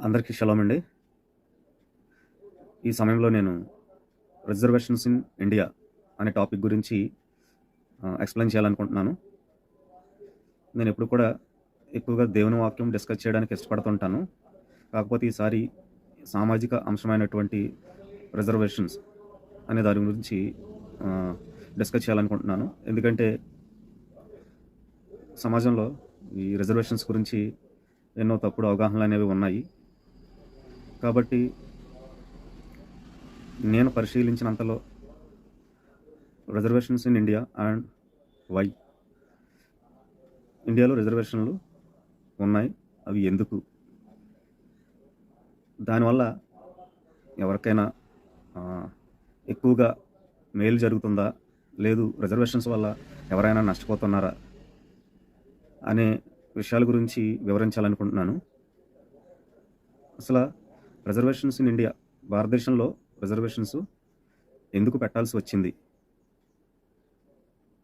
అందరికీ షలోమ్ అండి. ఈ సమయంలో నేను రిజర్వేషన్స్ ఇన్ ఇండియా అనే టాపిక్ గురించి ఎక్స్ప్లెయిన్ చేయాలనుకుంటున్నాను. నేను ఎప్పుడు కూడా ఎక్కువగా దేవుని వాక్యం డిస్కస్ చేయడానికి ఇష్టపడుతుంటాను. కాకపోతే ఈసారి సామాజిక అంశమైనటువంటి రిజర్వేషన్స్ అనే దాని గురించి డిస్కస్ చేయాలనుకుంటున్నాను. ఎందుకంటే సమాజంలో ఈ రిజర్వేషన్స్ గురించి ఎన్నో తప్పుడు అవగాహనలు అనేవి ఉన్నాయి. కాబట్టి నేను పరిశీలించినంతలో reservations in India and why ఇండియాలో రిజర్వేషన్లు ఉన్నాయి. అవి ఎందుకు? దానివల్ల ఎవరికైనా ఎక్కువగా మేలు జరుగుతుందా? లేదు రిజర్వేషన్స్ వల్ల ఎవరైనా నష్టపోతున్నారా? అనే విషయాల గురించి వివరించాలనుకుంటున్నాను. అసలు రిజర్వేషన్స్ ఇన్ ఇండియా భారతదేశంలో రిజర్వేషన్స్ ఎందుకు పెట్టాల్సి వచ్చింది?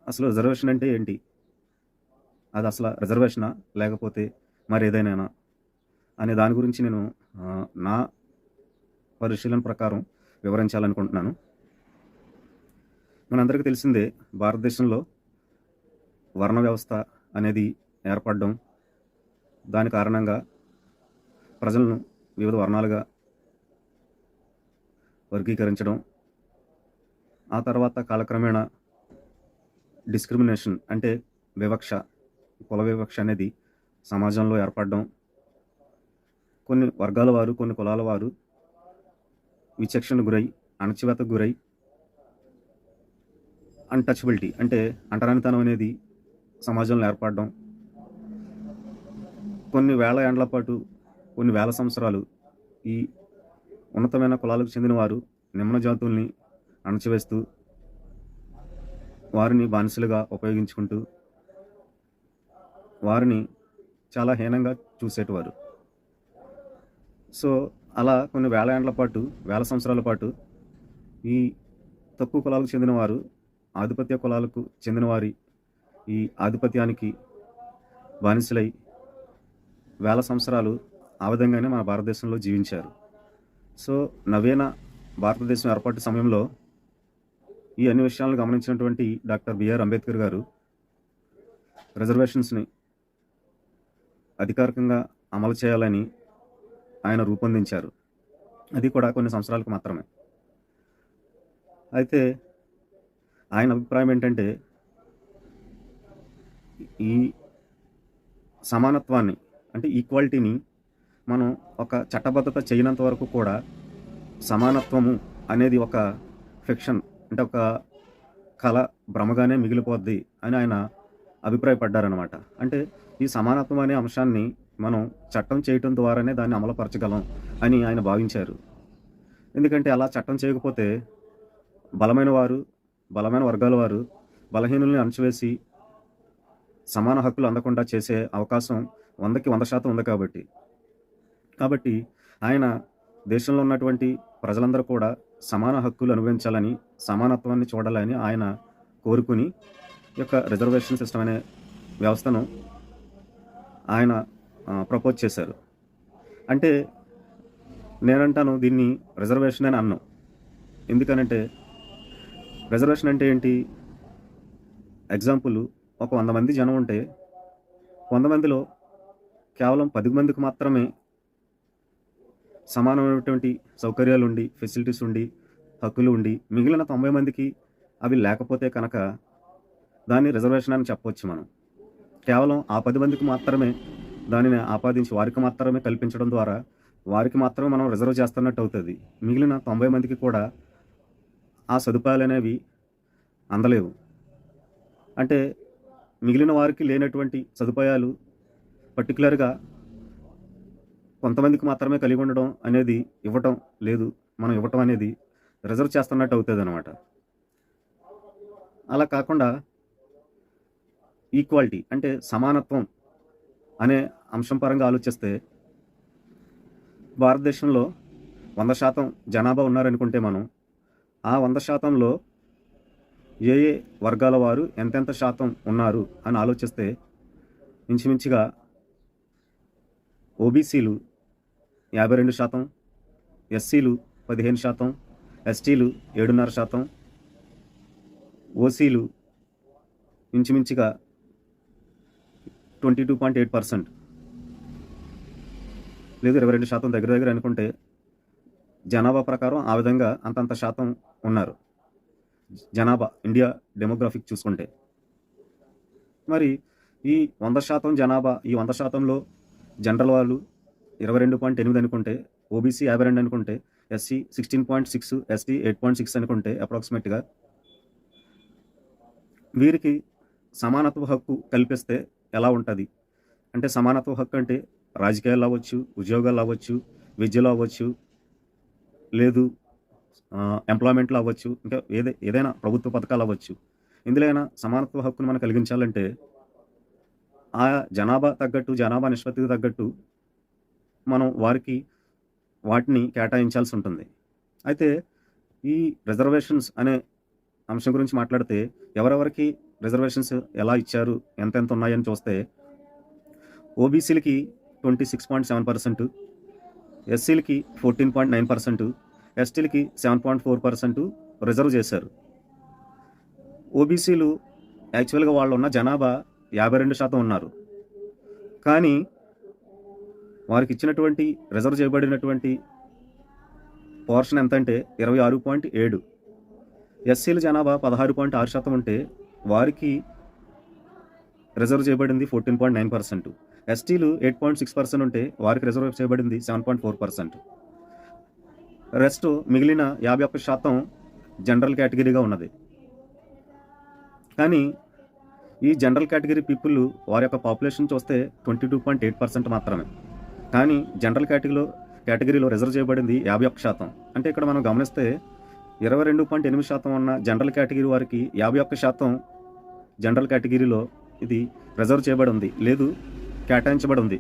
అసలు రిజర్వేషన్ అంటే ఏంటి? అది అసలు రిజర్వేషనా? లేకపోతే మరి ఏదైనా అనే దాని గురించి నేను నా పరిశీలన ప్రకారం వివరించాలనుకుంటున్నాను. మనందరికీ తెలిసిందే భారతదేశంలో వర్ణ వ్యవస్థ అనేది ఏర్పడడం దాని కారణంగా ప్రజలను వివిధ వర్ణాలుగా వర్గీకరించడం ఆ తర్వాత కాలక్రమేణా డిస్క్రిమినేషన్ అంటే వివక్ష కుల వివక్ష అనేది సమాజంలో ఏర్పడడం. కొన్ని వర్గాల వారు కొన్ని కులాల వారు విచక్షణ గురై అణచివేతకు గురై అన్టచబిలిటీ అంటే అంటరానితనం అనేది సమాజంలో ఏర్పడడం. కొన్ని వేల ఏండ్ల పాటు కొన్ని వేల సంవత్సరాలు ఈ ఉన్నతమైన కులాలకు చెందినవారు నిమ్మన నిమ్న జాతుల్ని అణచివేస్తూ వారిని బానిసలుగా ఉపయోగించుకుంటూ వారిని చాలా హీనంగా చూసేటివారు. సో అలా కొన్ని వేల ఏండ్ల పాటు వేల సంవత్సరాల పాటు ఈ తక్కువ కులాలకు చెందినవారు ఆధిపత్య కులాలకు చెందినవారి ఈ ఆధిపత్యానికి బానిసలై వేల సంవత్సరాలు ఆ విధంగానే మన భారతదేశంలో జీవించారు. సో నవీన భారతదేశం ఏర్పాటు సమయంలో ఈ అన్ని విషయాలను గమనించినటువంటి డాక్టర్ బిఆర్ అంబేద్కర్ గారు రిజర్వేషన్స్ని అధికారికంగా అమలు చేయాలని ఆయన రూపొందించారు. అది కూడా కొన్ని సంవత్సరాలకు మాత్రమే. అయితే ఆయన అభిప్రాయం ఏంటంటే ఈ సమానత్వాన్ని అంటే ఈక్వాలిటీని మనం ఒక చట్టబద్ధత చేయనంత వరకు కూడా సమానత్వము అనేది ఒక ఫిక్షన్ అంటే ఒక కళ భ్రమగానే మిగిలిపోద్ది అని ఆయన అభిప్రాయపడ్డారనమాట అంటే ఈ సమానత్వం అనే అంశాన్ని మనం చట్టం చేయటం ద్వారానే దాన్ని అమలుపరచగలం అని ఆయన భావించారు. ఎందుకంటే అలా చట్టం చేయకపోతే బలమైన వారు బలమైన వర్గాల వారు బలహీనుల్ని అణచివేసి సమాన హక్కులు అందకుండా చేసే అవకాశం వందకి వంద శాతం ఉంది కాబట్టి. కాబట్టి ఆయన దేశంలో ఉన్నటువంటి ప్రజలందరూ కూడా సమాన హక్కులు అనుభవించాలని సమానత్వాన్ని చూడాలని ఆయన కోరుకుని యొక్క రిజర్వేషన్ సిస్టమ్ అనే వ్యవస్థను ఆయన ప్రపోజ్ చేశారు. అంటే నేనంటాను దీన్ని రిజర్వేషన్ అని అన్నాం. ఎందుకనంటే రిజర్వేషన్ అంటే ఏంటి? ఎగ్జాంపుల్ ఒక వంద మంది జనం ఉంటే వంద మందిలో కేవలం పది మందికి మాత్రమే సమానమైనటువంటి సౌకర్యాలు ఉండి ఫెసిలిటీస్ ఉండి హక్కులు ఉండి మిగిలిన తొంభై మందికి అవి లేకపోతే కనుక దాన్ని రిజర్వేషన్ అని చెప్పవచ్చు మనం. కేవలం ఆ పది మందికి మాత్రమే దానిని ఆపాదించి వారికి మాత్రమే కల్పించడం ద్వారా వారికి మాత్రమే మనం రిజర్వ్ చేస్తున్నట్టు అవుతుంది. మిగిలిన తొంభై మందికి కూడా ఆ సదుపాయాలు అనేవి అందలేవు. అంటే మిగిలిన వారికి లేనటువంటి సదుపాయాలు పర్టికులర్గా కొంతమందికి మాత్రమే కలిగి ఉండడం అనేది ఇవ్వటం లేదు. మనం ఇవ్వటం అనేది రిజర్వ్ చేస్తున్నట్టు అవుతుంది అనమాట అలా కాకుండా ఈక్వాలిటీ అంటే సమానత్వం అనే అంశం పరంగా ఆలోచిస్తే భారతదేశంలో వంద శాతం జనాభా ఉన్నారనుకుంటే మనం ఆ వంద శాతంలో ఏ ఏ వర్గాల వారు ఎంతెంత శాతం ఉన్నారు అని ఆలోచిస్తే ఇంచుమించుగా ఓబీసీలు యాభై రెండు శాతం ఎస్సీలు పదిహేను శాతం ఎస్టీలు ఏడున్నర శాతం ఓసీలు ఇంచుమించుగా twenty two point eight percent. లేదు ఇరవై రెండు శాతం దగ్గర దగ్గర అనుకుంటే జనాభా ప్రకారం ఆ విధంగా అంతంత శాతం ఉన్నారు. జనాభా ఇండియా డెమోగ్రాఫిక్ చూసుకుంటే. మరి ఈ వంద శాతం జనాభా ఈ వంద శాతంలో జనరల్ వాళ్ళు ఇరవై రెండు పాయింట్ ఎనిమిది అనుకుంటే ఓబీసీ యాభై రెండు అనుకుంటే SC sixteen point six ST eight point six అనుకుంటే అప్రాక్సిమేట్గా వీరికి సమానత్వ హక్కు కల్పిస్తే ఎలా ఉంటుంది? అంటే సమానత్వ హక్కు అంటే రాజకీయాలు అవ్వచ్చు ఉద్యోగాలు అవ్వచ్చు విద్యలో అవ్వచ్చు లేదు ఎంప్లాయ్మెంట్లో అవ్వచ్చు ఇంకా ఏదే ఏదైనా ప్రభుత్వ పథకాలు అవ్వచ్చు. ఇందులో అయినా సమానత్వ హక్కును మనం కలిగించాలంటే ఆ జనాభా తగ్గట్టు జనాభా నిష్పత్తికి తగ్గట్టు మనం వారికి వాటిని కేటాయించాల్సి ఉంటుంది. అయితే ఈ రిజర్వేషన్స్ అనే అంశం గురించి మాట్లాడితే ఎవరెవరికి రిజర్వేషన్స్ ఎలా ఇచ్చారు ఎంతెంత ఉన్నాయని చూస్తే ఓబీసీలకి twenty six point seven percent ఎస్సీలకి ఫోర్టీన్ పాయింట్ నైన్ పర్సెంట్ ఎస్టీలకి seven point four percent reserve చేశారు. ఓబీసీలు యాక్చువల్గా వాళ్ళు ఉన్న జనాభా యాభై రెండు శాతం ఉన్నారు. కానీ వారికి ఇచ్చినటువంటి రిజర్వ్ చేయబడినటువంటి పోర్షన్ ఎంత అంటే ఇరవై ఆరు పాయింట్ ఏడు. ఎస్సీల జనాభా పదహారు పాయింట్ ఆరు శాతం ఉంటే వారికి రిజర్వ్ చేయబడింది ఫోర్టీన్ పాయింట్ నైన్ పర్సెంట్. ఎస్టీలు ఎయిట్ పాయింట్ సిక్స్ పర్సెంట్ ఉంటే వారికి రిజర్వ్ చేయబడింది seven point four percent. Rest మిగిలిన యాభై ఒక్క శాతం జనరల్ కేటగిరీగా ఉన్నది. కానీ ఈ జనరల్ కేటగిరీ పీపుల్ వారి యొక్క పాపులేషన్ చూస్తే twenty two point eight percent మాత్రమే. కానీ జనరల్ కేటగిరీలో కేటగిరీలో రిజర్వ్ చేయబడింది యాభై ఒక్క శాతం. అంటే ఇక్కడ మనం గమనిస్తే ఇరవై రెండు పాయింట్ ఎనిమిది శాతం ఉన్న జనరల్ కేటగిరీ వారికి యాభై ఒక్క శాతం జనరల్ కేటగిరీలో ఇది రిజర్వ్ చేయబడి ఉంది. లేదు కేటాయించబడి ఉంది.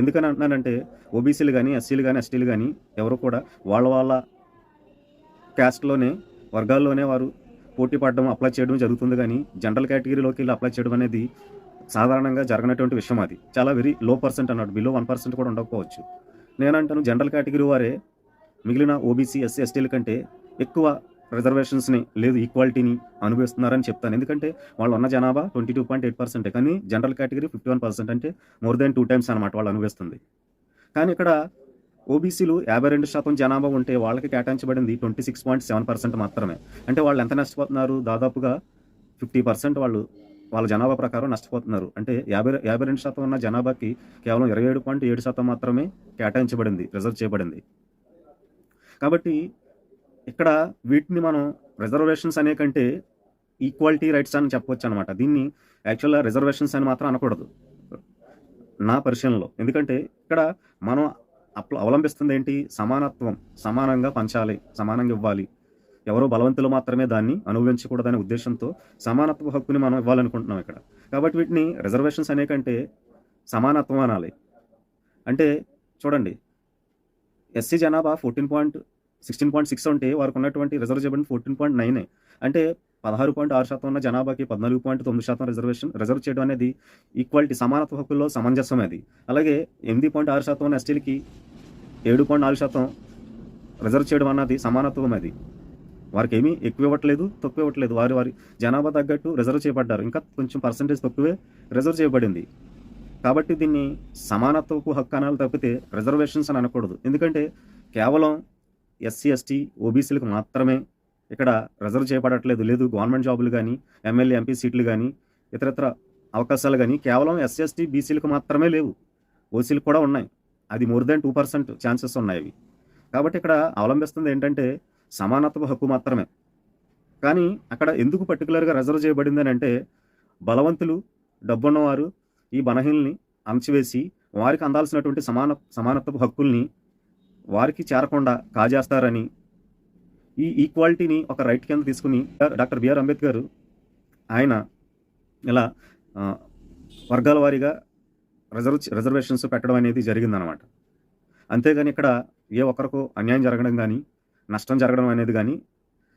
ఎందుకని అంటున్నానంటే ఓబీసీలు కానీ ఎస్సీలు కానీ ఎస్టీలు కానీ ఎవరు కూడా వాళ్ళ వాళ్ళ క్యాస్ట్లోనే వర్గాల్లోనే వారు పోటీ పడడం అప్లై చేయడం జరుగుతుంది కానీ జనరల్ కేటగిరీలోకి వెళ్ళి అప్లై చేయడం అనేది సాధారణంగా జరగనటువంటి విషయం అది. చాలా వెరీ లో పర్సెంట్ అన్నాడు. బిలో వన్ పర్సెంట్ కూడా ఉండకపోవచ్చు. నేనంటాను జనరల్ కేటగిరీ వారే మిగిలిన ఓబీసీ ఎస్సీ ఎస్టీల కంటే ఎక్కువ రిజర్వేషన్స్ని లేదు ఈక్వాలిటీని అనుభవిస్తున్నారని చెప్తాను. ఎందుకంటే వాళ్ళు ఉన్న జనాభా twenty two point eight percent కానీ general category fifty one percent అంటే మోర్ దాన్ టూ టైమ్స్ అనమాట వాళ్ళు అనుభవిస్తుంది. కానీ ఇక్కడ ఓబీసీలు యాభై రెండు శాతం జనాభా ఉంటే వాళ్ళకి కేటాయించబడింది twenty six point seven percent మాత్రమే. అంటే వాళ్ళు ఎంత నష్టపోతున్నారు? దాదాపుగా ఫిఫ్టీ పర్సెంట్ వాళ్ళు వాళ్ళ జనాభా ప్రకారం నష్టపోతున్నారు. అంటే యాభై యాభై రెండు శాతం ఉన్న జనాభాకి కేవలం ఇరవై ఏడు పాయింట్ ఏడు శాతం మాత్రమే కేటాయించబడింది రిజర్వ్ చేయబడింది. కాబట్టి ఇక్కడ వీటిని మనం రిజర్వేషన్స్ అనే కంటే ఈక్వాలిటీ రైట్స్ అని చెప్పవచ్చు అనమాట దీన్ని యాక్చువల్గా రిజర్వేషన్స్ అని మాత్రం అనకూడదు. నా పరిశీలనలో. ఎందుకంటే ఇక్కడ మనం అప్ల అవలంబిస్తుంది ఏంటి సమానత్వం సమానంగా పంచాలి సమానంగా ఇవ్వాలి. ఎవరో బలవంతులు మాత్రమే దాన్ని అనుభవించకూడదనే ఉద్దేశంతో సమానత్వ హక్కుని మనం ఇవ్వాలనుకుంటున్నాం ఇక్కడ. కాబట్టి వీటిని రిజర్వేషన్స్ అనే కంటే సమానత్వం అనాలి. అంటే చూడండి ఎస్సీ జనాభా fourteen point sixteen point six ఉంటే వారికి ఉన్నటువంటి రిజర్వ్ చేయబడిన ఫోర్టీన్ పాయింట్ నైన్. అంటే పదహారు పాయింట్ ఆరు శాతం ఉన్న జనాభాకి పద్నాలుగు పాయింట్ తొమ్మిది శాతం రిజర్వేషన్ రిజర్వ్ చేయడం అనేది ఈక్వాలిటీ సమానత్వ హక్కుల్లో సమంజసం అది. అలాగే ఎనిమిది పాయింట్ ఆరు శాతం ఉన్న ఎస్టీలకి ఏడు పాయింట్ నాలుగు శాతం రిజర్వ్ చేయడం అన్నది సమానత్వం అది. వారికి ఏమీ ఎక్కువ ఇవ్వట్లేదు తక్కువ ఇవ్వట్లేదు వారి వారి జనాభా తగ్గట్టు రిజర్వ్ చేయబడ్డారు. ఇంకా కొంచెం పర్సంటేజ్ తక్కువే రిజర్వ్ చేయబడింది. కాబట్టి దీన్ని సమానత్వపు హక్కు అనాలి తప్పితే రిజర్వేషన్స్ అని అనకూడదు. ఎందుకంటే కేవలం ఎస్సీ ఎస్టీ ఓబీసీలకు మాత్రమే ఇక్కడ రిజర్వ్ చేయబడట్లేదు. లేదు గవర్నమెంట్ జాబులు కానీ ఎమ్మెల్యే ఎంపీ సీట్లు కానీ ఇతరత్ర అవకాశాలు కానీ కేవలం ఎస్సీ ఎస్టీ బీసీలకు మాత్రమే లేవు. ఓసీలకు కూడా ఉన్నాయి. అది more than two percent chances ఉన్నాయి అవి. కాబట్టి ఇక్కడ అవలంబిస్తుంది ఏంటంటే సమానత్వ హక్కు మాత్రమే. కానీ అక్కడ ఎందుకు పర్టికులర్గా రిజర్వ్ చేయబడిందని అంటే బలవంతులు డబ్బున్నవారు ఈ బలహీనల్ని అణచివేసి వారికి అందాల్సినటువంటి సమాన సమానత్వ హక్కుల్ని వారికి చేరకుండా కాజేస్తారని ఈ ఈక్వాలిటీని ఒక రైట్ కింద తీసుకుని డాక్టర్ బిఆర్ అంబేద్కర్ ఆయన ఇలా వర్గాల వారీగా రిజర్వ్ రిజర్వేషన్స్ పెట్టడం అనేది జరిగిందనమాట. అంతేగాని ఇక్కడ ఏ ఒక్కరికో అన్యాయం జరగడం కానీ నష్టం జరగడం అనేది కానీ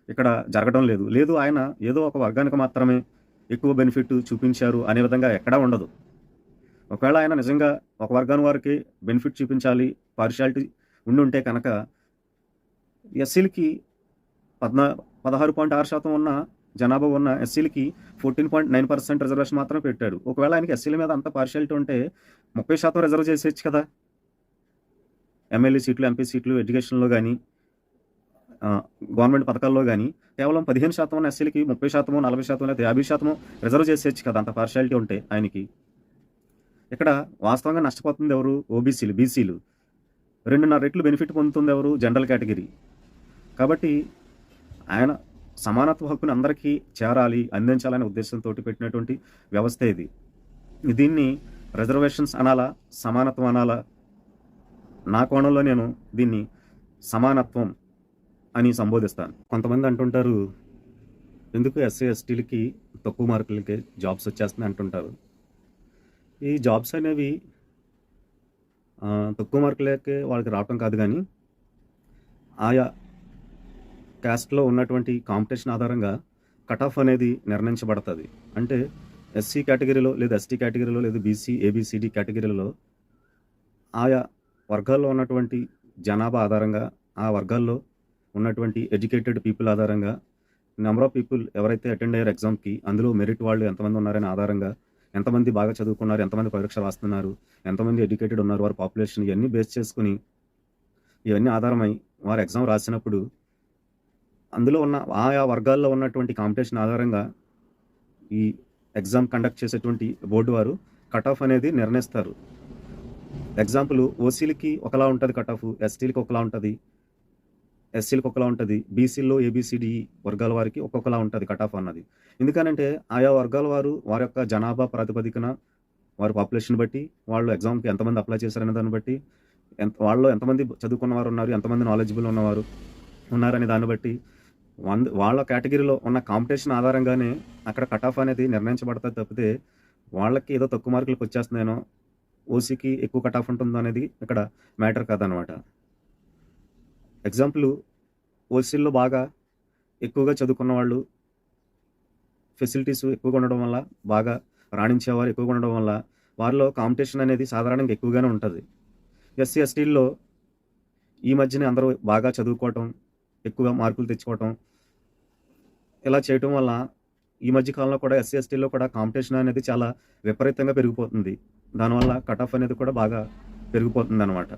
ఇక్కడ జరగడం లేదు. లేదు ఆయన ఏదో ఒక వర్గానికి మాత్రమే ఎక్కువ బెనిఫిట్ చూపించారు అనే విధంగా ఎక్కడా ఉండదు. ఒకవేళ ఆయన నిజంగా ఒక వర్గాన్ని వారికి బెనిఫిట్ చూపించాలి పార్షియాలిటీ ఉండి ఉంటే కనుక ఎస్సీలకి పద్నా పదహారు పాయింట్ ఆరు శాతం ఉన్న జనాభా ఉన్న ఎస్సీలకి fourteen point nine percent reservation మాత్రమే పెట్టాడు. ఒకవేళ ఆయనకి ఎస్సీల మీద అంత పార్షాలిటీ ఉంటే ముప్పై శాతం రిజర్వ్ చేసేయచ్చు కదా. ఎమ్మెల్యే సీట్లు ఎంపీ సీట్లు ఎడ్యుకేషన్లో కానీ గవర్నమెంట్ పథకాల్లో కానీ కేవలం పదిహేను శాతం ఎస్సీలకి ముప్పై శాతము నలభై శాతం లేదా యాభై శాతము రిజర్వ్ చేసేయచ్చు కదా అంత పార్షాలిటీ ఉంటే ఆయనకి. ఇక్కడ వాస్తవంగా నష్టపోతుంది ఎవరు? ఓబీసీలు బీసీలు. రెండున్నర రెట్లు బెనిఫిట్ పొందుతుంది ఎవరు? జనరల్ కేటగిరీ కాబట్టి ఆయన సమానత్వ హక్కుని అందరికీ చేరాలి అందించాలనే ఉద్దేశంతో పెట్టినటువంటి వ్యవస్థ ఇది. దీన్ని రిజర్వేషన్స్ అనాలా సమానత్వం అనాలా? నా కోణంలో నేను దీన్ని సమానత్వం అని సంబోధిస్తాను. కొంతమంది అంటుంటారు ఎందుకు ఎస్సీ ఎస్టీలకి తక్కువ మార్కులకి జాబ్స్ వచ్చేస్తున్నాయి? అంటుంటారు. ఈ జాబ్స్ అనేవి తక్కువ మార్కులకే వాళ్ళకి రావటం కాదు కానీ ఆయా క్యాస్ట్లో ఉన్నటువంటి కాంపిటీషన్ ఆధారంగా కట్ ఆఫ్ అనేది నిర్ణయించబడుతుంది. అంటే ఎస్సీ కేటగిరీలో లేదా ఎస్టీ కేటగిరీలో లేదా బీసీ ఏబిసిడి కేటగిరీలో ఆయా వర్గాల్లో ఉన్నటువంటి జనాభా ఆధారంగా ఆ వర్గాల్లో ఉన్నటువంటి ఎడ్యుకేటెడ్ పీపుల్ ఆధారంగా నెంబర్ ఆఫ్ పీపుల్ ఎవరైతే అటెండ్ అయ్యారు ఎగ్జామ్కి అందులో మెరిట్ వాళ్ళు ఎంతమంది ఉన్నారనే ఆధారంగా ఎంతమంది బాగా చదువుకున్నారు ఎంతమంది పరీక్ష రాస్తున్నారు ఎంతమంది ఎడ్యుకేటెడ్ ఉన్నారు వారి పాపులేషన్ ఇవన్నీ బేస్ చేసుకుని ఇవన్నీ ఆధారమై వారు ఎగ్జామ్ రాసినప్పుడు అందులో ఉన్న ఆయా వర్గాల్లో ఉన్నటువంటి కాంపిటీషన్ ఆధారంగా ఈ ఎగ్జామ్ కండక్ట్ చేసేటువంటి బోర్డు వారు కట్ ఆఫ్ అనేది నిర్ణయిస్తారు. ఎగ్జాంపుల్ ఓసీలకి ఒకలా ఉంటుంది కట్ ఆఫ్ ఎస్టీలకి ఒకలా ఉంటుంది ఎస్సీలకు ఒకలా ఉంటుంది. బీసీల్లో ఏబిసిడి వర్గాల వారికి ఒక్కొక్కలా ఉంటుంది కట్ ఆఫ్ అన్నది. ఎందుకనంటే ఆయా వర్గాల వారు వారి యొక్క జనాభా ప్రాతిపదికన వారి పాపులేషన్ బట్టి వాళ్ళు ఎగ్జామ్కి ఎంతమంది అప్లై చేశారనే దాన్ని బట్టి ఎంత వాళ్ళు ఎంతమంది చదువుకున్న వారు ఉన్నారు ఎంతమంది నాలెడ్జిబుల్ ఉన్నవారు ఉన్నారనే దాన్ని బట్టి వంద వాళ్ళ కేటగిరీలో ఉన్న కాంపిటీషన్ ఆధారంగానే అక్కడ కట్ ఆఫ్ అనేది నిర్ణయించబడుతుంది తప్పితే వాళ్ళకి ఏదో తక్కువ మార్కులకు వచ్చేస్తుందేనో ఓసీకి ఎక్కువ కట్ ఆఫ్ ఉంటుందో అనేది ఇక్కడ మ్యాటర్ కాదనమాట. ఎగ్జాంపుల్ ఓసీల్లో బాగా ఎక్కువగా చదువుకున్న వాళ్ళు ఫెసిలిటీస్ ఎక్కువగా ఉండడం వల్ల బాగా రాణించేవారు ఎక్కువగా ఉండడం వల్ల వారిలో కాంపిటీషన్ అనేది సాధారణంగా ఎక్కువగానే ఉంటుంది. ఎస్సీ ఎస్టీల్లో ఈ మధ్యనే అందరూ బాగా చదువుకోవటం ఎక్కువగా మార్కులు తెచ్చుకోవటం ఇలా చేయటం వల్ల ఈ మధ్య కాలంలో కూడా ఎస్సీ ఎస్టీల్లో కూడా కాంపిటీషన్ అనేది చాలా విపరీతంగా పెరిగిపోతుంది. దానివల్ల కట్ ఆఫ్ అనేది కూడా బాగా పెరిగిపోతుంది అనమాట